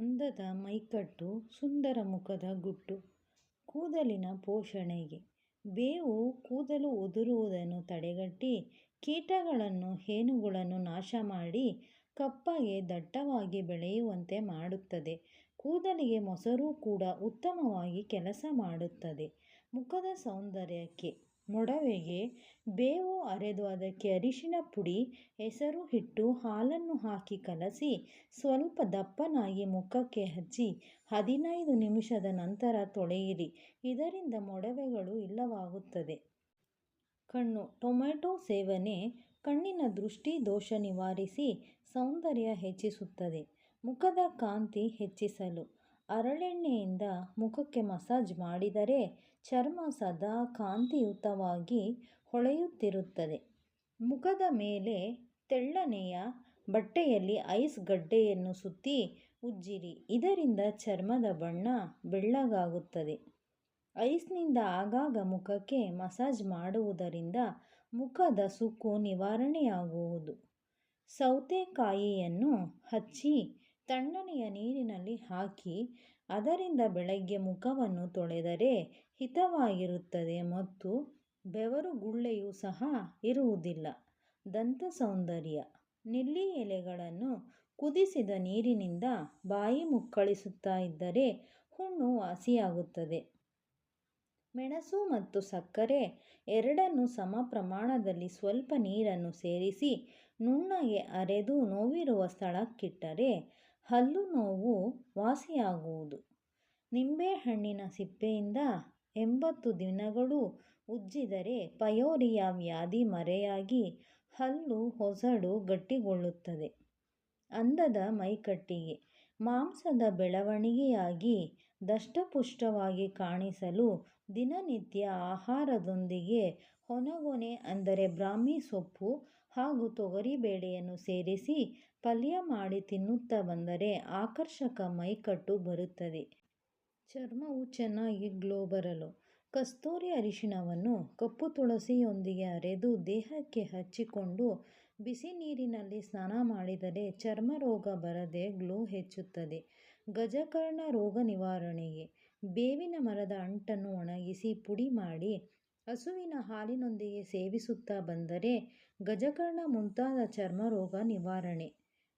ಅಂದದ ಮೈಕಟ್ಟು ಸುಂದರ ಮುಖದ ಗುಟ್ಟು ಕೂದಲಿನ ಪೋಷಣೆಗೆ. ಬೇವು ಕೂದಲು ಉದುರುವುದನ್ನು ತಡೆಗಟ್ಟಿ ಕೀಟಗಳನ್ನು ಹೇನುಗಳನ್ನು ನಾಶ ಮಾಡಿ ಕಪ್ಪಗೆ ದಟ್ಟವಾಗಿ ಬೆಳೆಯುವಂತೆ ಮಾಡುತ್ತದೆ. ಕೂದಲಿಗೆ ಮೊಸರು ಕೂಡ ಉತ್ತಮವಾಗಿ ಕೆಲಸ ಮಾಡುತ್ತದೆ. ಮುಖದ ಸೌಂದರ್ಯಕ್ಕೆ ಮೊಡವೆಗೆ ಬೇವು ಅರೆದು ಅದಕ್ಕೆ ಅರಿಶಿನ ಪುಡಿ, ಹೆಸರು ಹಿಟ್ಟು, ಹಾಲನ್ನು ಹಾಕಿ ಕಲಸಿ ಸ್ವಲ್ಪ ದಪ್ಪನಾಗಿ ಮುಖಕ್ಕೆ ಹಚ್ಚಿ ಹದಿನೈದು ನಿಮಿಷದ ನಂತರ ತೊಳೆಯಿರಿ. ಇದರಿಂದ ಮೊಡವೆಗಳು ಇಲ್ಲವಾಗುತ್ತದೆ. ಕಣ್ಣು ಟೊಮೆಟೊ ಸೇವನೆ ಕಣ್ಣಿನ ದೃಷ್ಟಿ ದೋಷ ನಿವಾರಿಸಿ ಸೌಂದರ್ಯ ಹೆಚ್ಚಿಸುತ್ತದೆ. ಮುಖದ ಕಾಂತಿ ಹೆಚ್ಚಿಸಲು ಹರಳೆಣ್ಣೆಯಿಂದ ಮುಖಕ್ಕೆ ಮಸಾಜ್ ಮಾಡಿದರೆ ಚರ್ಮ ಸದಾ ಕಾಂತಿಯುತವಾಗಿ ಹೊಳೆಯುತ್ತಿರುತ್ತದೆ. ಮುಖದ ಮೇಲೆ ತೆಳ್ಳನೆಯ ಬಟ್ಟೆಯಲ್ಲಿ ಐಸ್ ಗಡ್ಡೆಯನ್ನು ಸುತ್ತಿ ಉಜ್ಜಿರಿ. ಇದರಿಂದ ಚರ್ಮದ ಬಣ್ಣ ಬೆಳ್ಳಗಾಗುತ್ತದೆ. ಐಸ್ನಿಂದ ಆಗಾಗ ಮುಖಕ್ಕೆ ಮಸಾಜ್ ಮಾಡುವುದರಿಂದ ಮುಖದ ಸುಕ್ಕು ನಿವಾರಣೆಯಾಗುವುದು. ಸೌತೆಕಾಯಿಯನ್ನು ಹಚ್ಚಿ ತಣ್ಣನೆಯ ನೀರಿನಲ್ಲಿ ಹಾಕಿ ಅದರಿಂದ ಬೆಳಗ್ಗೆ ಮುಖವನ್ನು ತೊಳೆದರೆ ಹಿತವಾಗಿರುತ್ತದೆ ಮತ್ತು ಬೆವರು ಗುಳ್ಳೆಯೂ ಸಹ ಇರುವುದಿಲ್ಲ. ದಂತ ಸೌಂದರ್ಯ. ನೆಲ್ಲಿ ಎಲೆಗಳನ್ನು ಕುದಿಸಿದ ನೀರಿನಿಂದ ಬಾಯಿ ಮುಕ್ಕಳಿಸುತ್ತಾ ಇದ್ದರೆ ಹುಣ್ಣು ವಾಸಿಯಾಗುತ್ತದೆ. ಮೆಣಸು ಮತ್ತು ಸಕ್ಕರೆ ಎರಡನ್ನೂ ಸಮ ಪ್ರಮಾಣದಲ್ಲಿ ಸ್ವಲ್ಪ ನೀರನ್ನು ಸೇರಿಸಿ ನುಣ್ಣಗೆ ಅರೆದು ನೋವಿರುವ ಸ್ಥಳಕ್ಕಿಟ್ಟರೆ ಹಲ್ಲು ನೋವು ವಾಸಿಯಾಗುವುದು. ನಿಂಬೆಹಣ್ಣಿನ ಸಿಪ್ಪೆಯಿಂದ ಎಂಬತ್ತು ದಿನಗಳು ಉಜ್ಜಿದರೆ ಪಯೋರಿಯಾ ವ್ಯಾಧಿ ಮರೆಯಾಗಿ ಹಲ್ಲು ಹೊಸಡು ಗಟ್ಟಿಗೊಳ್ಳುತ್ತದೆ. ಅಂದದ ಮೈಕಟ್ಟಿಗೆ, ಮಾಂಸದ ಬೆಳವಣಿಗೆಯಾಗಿ ದಷ್ಟಪುಷ್ಟವಾಗಿ ಕಾಣಿಸಲು ದಿನನಿತ್ಯ ಆಹಾರದೊಂದಿಗೆ ಹೊನಗೊನೆ ಅಂದರೆ ಬ್ರಾಹ್ಮಿ ಸೊಪ್ಪು ಹಾಗೂ ತೊಗರಿಬೇಳೆಯನ್ನು ಸೇರಿಸಿ ಪಲ್ಯ ಮಾಡಿ ತಿನ್ನುತ್ತಾ ಬಂದರೆ ಆಕರ್ಷಕ ಮೈಕಟ್ಟು ಬರುತ್ತದೆ. ಚರ್ಮವು ಚೆನ್ನಾಗಿ ಗ್ಲೋ ಬರಲು. ಕಸ್ತೂರಿ ಅರಿಶಿಣವನ್ನು ಕಪ್ಪು ತುಳಸಿಯೊಂದಿಗೆ ಅರೆದು ದೇಹಕ್ಕೆ ಹಚ್ಚಿಕೊಂಡು ಬಿಸಿ ನೀರಿನಲ್ಲಿ ಸ್ನಾನ ಮಾಡಿದರೆ ಚರ್ಮ ರೋಗ ಬರದೆ ಗ್ಲೋ ಹೆಚ್ಚುತ್ತದೆ. ಗಜಕರ್ಣ ರೋಗ ನಿವಾರಣೆಗೆ ಬೇವಿನ ಮರದ ಅಂಟನ್ನು ಒಣಗಿಸಿ ಪುಡಿ ಮಾಡಿ ಹಸುವಿನ ಹಾಲಿನೊಂದಿಗೆ ಸೇವಿಸುತ್ತಾ ಬಂದರೆ ಗಜಕರ್ಣ ಮುಂತಾದ ಚರ್ಮ ರೋಗ ನಿವಾರಣೆ.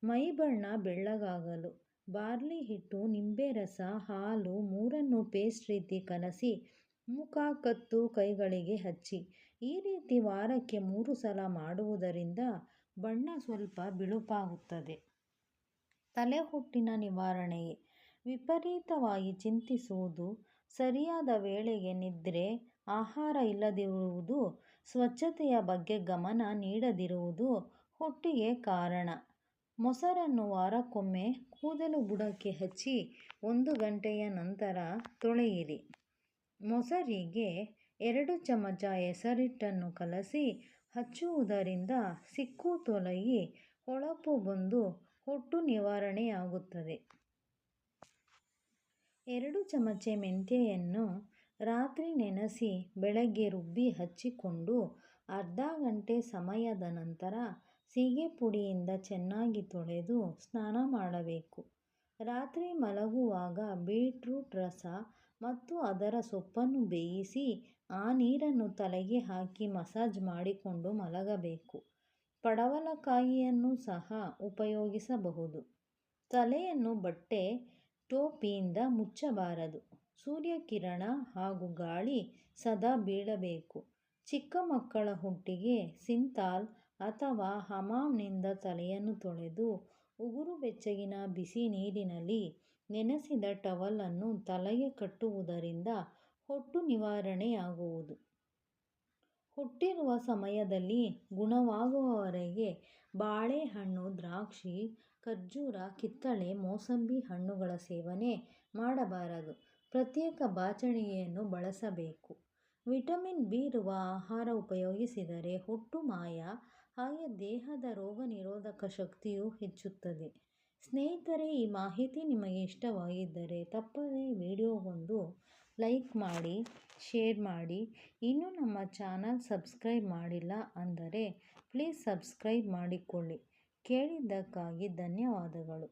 ಮೈ ಬಣ್ಣ ಬೆಳ್ಳಗಾಗಲು. ಬಾರ್ಲಿ ಹಿಟ್ಟು, ನಿಂಬೆ ರಸ, ಹಾಲು ಮೂರನ್ನು ಪೇಸ್ಟ್ ರೀತಿ ಕಲಸಿ ಮುಖ ಕತ್ತು ಕೈಗಳಿಗೆ ಹಚ್ಚಿ. ಈ ರೀತಿ ವಾರಕ್ಕೆ ಮೂರು ಸಲ ಮಾಡುವುದರಿಂದ ಬಣ್ಣ ಸ್ವಲ್ಪ ಬಿಳುಪಾಗುತ್ತದೆ. ತಲೆಹೊಟ್ಟಿನ ನಿವಾರಣೆಯೇ ವಿಪರೀತವಾಗಿ ಚಿಂತಿಸುವುದು, ಸರಿಯಾದ ವೇಳೆಗೆ ನಿದ್ರೆ ಆಹಾರ ಇಲ್ಲದಿರುವುದು, ಸ್ವಚ್ಛತೆಯ ಬಗ್ಗೆ ಗಮನ ನೀಡದಿರುವುದು ಹೊಟ್ಟಿಗೆ ಕಾರಣ. ಮೊಸರನ್ನು ವಾರಕ್ಕೊಮ್ಮೆ ಕೂದಲು ಬುಡಕ್ಕೆ ಹಚ್ಚಿ ಒಂದು ಗಂಟೆಯ ನಂತರ ತೊಳೆಯಿರಿ. ಮೊಸರಿಗೆ ಎರಡು ಚಮಚ ಹೆಸರಿಟ್ಟನ್ನು ಕಲಸಿ ಹಚ್ಚುವುದರಿಂದ ಸಿಕ್ಕು ತೊಲಗಿ ಹೊಳಪು ಬಂದು ಹೊಟ್ಟು ನಿವಾರಣೆಯಾಗುತ್ತದೆ. ಎರಡು ಚಮಚ ಮೆಂತ್ಯೆಯನ್ನು ರಾತ್ರಿ ನೆನೆಸಿ ಬೆಳಗ್ಗೆ ರುಬ್ಬಿ ಹಚ್ಚಿಕೊಂಡು ಅರ್ಧ ಗಂಟೆ ಸಮಯದ ನಂತರ ಸೀಗೆ ಪುಡಿಯಿಂದ ಚೆನ್ನಾಗಿ ತೊಳೆದು ಸ್ನಾನ ಮಾಡಬೇಕು. ರಾತ್ರಿ ಮಲಗುವಾಗ ಬೀಟ್ರೂಟ್ ರಸ ಮತ್ತು ಅದರ ಸೊಪ್ಪನ್ನು ಬೇಯಿಸಿ ಆ ನೀರನ್ನು ತಲೆಗೆ ಹಾಕಿ ಮಸಾಜ್ ಮಾಡಿಕೊಂಡು ಮಲಗಬೇಕು. ಪಡವಲಕಾಯಿಯನ್ನು ಸಹ ಉಪಯೋಗಿಸಬಹುದು. ತಲೆಯನ್ನು ಬಟ್ಟೆ ಟೋಪಿಯಿಂದ ಮುಚ್ಚಬಾರದು. ಸೂರ್ಯಕಿರಣ ಹಾಗೂ ಗಾಳಿ ಸದಾ ಬೀಳಬೇಕು. ಚಿಕ್ಕ ಮಕ್ಕಳ ಹುಟ್ಟಿಗೆ ಸಿಂತಾಲ್ ಅಥವಾ ಹಮಾಮ್ನಿಂದ ತಲೆಯನ್ನು ತೊಳೆದು ಉಗುರು ಬೆಚ್ಚಗಿನ ಬಿಸಿ ನೀರಿನಲ್ಲಿ ನೆನೆಸಿದ ಟವಲನ್ನು ತಲೆಗೆ ಕಟ್ಟುವುದರಿಂದ ಹೊಟ್ಟು ನಿವಾರಣೆಯಾಗುವುದು. ಹುಟ್ಟಿರುವ ಸಮಯದಲ್ಲಿ ಗುಣವಾಗುವವರೆಗೆ ಬಾಳೆಹಣ್ಣು, ದ್ರಾಕ್ಷಿ, ಖರ್ಜೂರ, ಕಿತ್ತಳೆ, ಮೋಸಂಬಿ ಹಣ್ಣುಗಳ ಸೇವನೆ ಮಾಡಬಾರದು. ಪ್ರತ್ಯೇಕ ಬಾಚಣಿಗೆಯನ್ನು ಬಳಸಬೇಕು. ವಿಟಮಿನ್ ಬಿ ಇರುವ ಆಹಾರ ಉಪಯೋಗಿಸಿದರೆ ಹೊಟ್ಟು ಮಾಯ ಹಾಗೆ ದೇಹದ ರೋಗ ನಿರೋಧಕ ಶಕ್ತಿಯು ಹೆಚ್ಚುತ್ತದೆ. ಸ್ನೇಹಿತರೆ, ಈ ಮಾಹಿತಿ ನಿಮಗೆ ಇಷ್ಟವಾಗಿದ್ದರೆ ತಪ್ಪದೇ ವಿಡಿಯೋಗೊಂದು ಲೈಕ್ ಮಾಡಿ, ಶೇರ್ ಮಾಡಿ. ಇನ್ನೂ ನಮ್ಮ ಚಾನಲ್ ಸಬ್ಸ್ಕ್ರೈಬ್ ಮಾಡಿಲ್ಲ ಅಂದರೆ ಪ್ಲೀಸ್ ಸಬ್ಸ್ಕ್ರೈಬ್ ಮಾಡಿಕೊಳ್ಳಿ. ಕೇಳಿದ್ದಕ್ಕಾಗಿ ಧನ್ಯವಾದಗಳು.